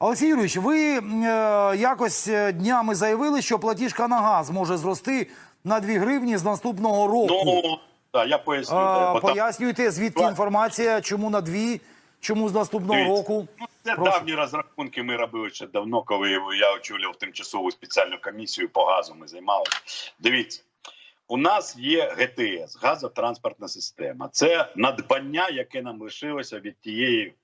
Олексій Юрійович, ви е, якось е, днями заявили, що платіжка на газ може зрости на 2 гривні з наступного року. Ну так, я поясню. Бо пояснюйте, звідки Так. інформація, чому на 2, чому з наступного Дивіться, року. Ну, це Прошу. давні розрахунки. Ми робили ще давно, коли я очолював тимчасову спеціальну комісію по газу. Ми займалися. Дивіться, у нас є ГТС, газотранспортна система. Це надбання, яке нам лишилося від тієї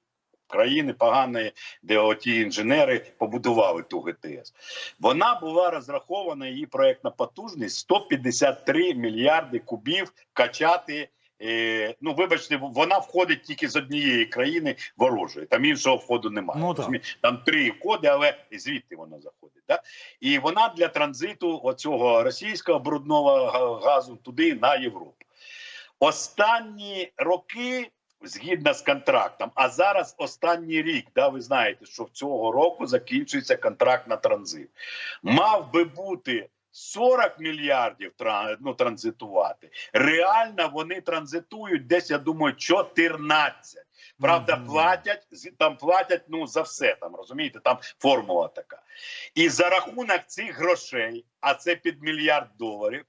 країни поганої, де оті інженери побудували ту ГТС. Вона була розрахована, її проектна потужність 153 мільярди кубів качати. Е, ну, вибачте, вона входить тільки з однієї країни ворожої. Там іншого входу немає. Ну, так. Там три коди, але звідти воно заходить. Да? І вона для транзиту оцього російського брудного газу туди на Європу. Останні роки, згідно з контрактом, а зараз останній рік, да, ви знаєте, що в цього року закінчується контракт на транзит. Мав би бути 40 мільярдів ну, транзитувати. Реально вони транзитують десь, я думаю, 14. Правда, платять там платять ну за все там, розумієте, там формула така. І за рахунок цих грошей, а це під мільярд доларів,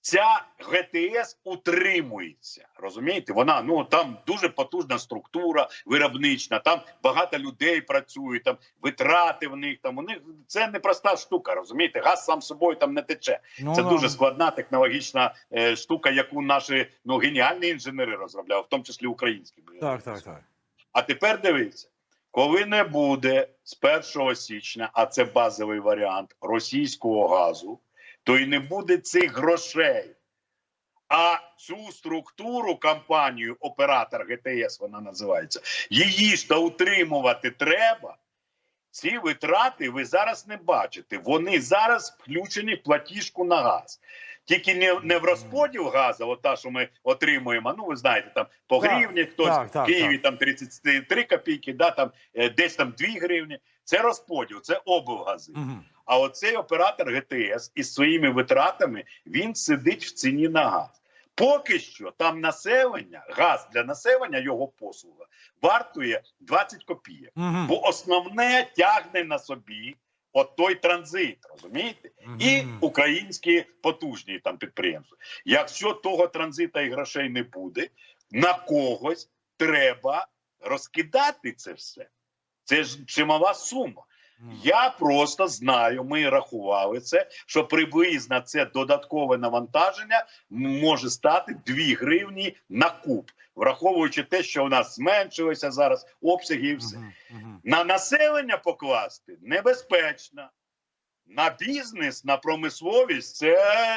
ця ГТС утримується. Розумієте? Вона ну там дуже потужна структура виробнична, там багато людей працює, там витрати в них. Там у них це непроста штука. Розумієте, газ сам собою там не тече. Ну, Це да. дуже складна технологічна е, штука, яку наші ну геніальні інженери розробляли, в тому числі українські. Так, так, так. А тепер дивіться, коли не буде з 1 січня, а це базовий варіант російського газу, то і не буде цих грошей. А цю структуру компанію, оператор ГТС, вона називається, її ж то утримувати треба. Ці витрати ви зараз не бачите. Вони зараз включені в платіжку на газ. Тільки не, не в розподіл газу, от та, що ми отримуємо. Ну, ви знаєте, там по Так, гривні хтось так, так, в Києві так. там 33 копійки, да, там е, десь там 2 гривні. Це розподіл, це облгази. Мгм. А оцей оператор ГТС із своїми витратами він сидить в ціні на газ. Поки що там населення, газ для населення, його послуга вартує 20 копійок. Мгм. Бо основне тягне на собі от той транзит, розумієте? І українські потужні там підприємства. Якщо того транзита і грошей не буде, на когось треба розкидати це все. Це ж чимала сума. Мгм. Я просто знаю, ми рахували це, що приблизно це додаткове навантаження може стати 2 гривні на куб, враховуючи те, що у нас зменшилися зараз обсяги і все. На населення покласти небезпечно. На бізнес, на промисловість це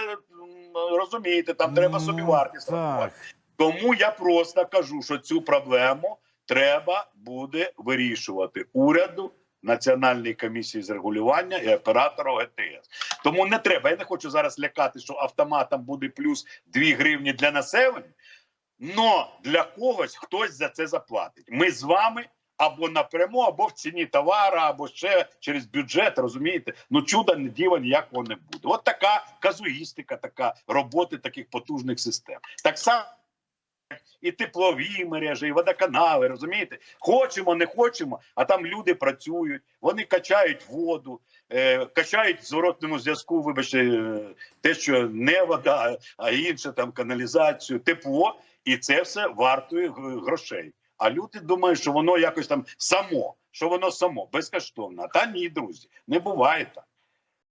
розумієте, там треба Ну, собі вартість рахувати. Тому я просто кажу, що цю проблему треба буде вирішувати уряду. Національної комісії з регулювання і оператору ГТС. Тому не треба. Я не хочу зараз лякати, що автоматом буде плюс 2 гривні для населення. Но для когось хтось за це заплатить. Ми з вами або напряму, або в ціні товара, або ще через бюджет. Розумієте? Ну чуда не діла ніякого не буде. От така казуїстика, така роботи таких потужних систем. Так само. І теплові мережі, і водоканали, розумієте? Хочемо, не хочемо, а там люди працюють, вони качають воду, е, качають в зворотному зв'язку, вибачте, е, те, що не вода, а інше там каналізацію, тепло, і це все вартує грошей. А люди думають, що воно якось там само, що воно само безкоштовно. Та ні, друзі, не буває так.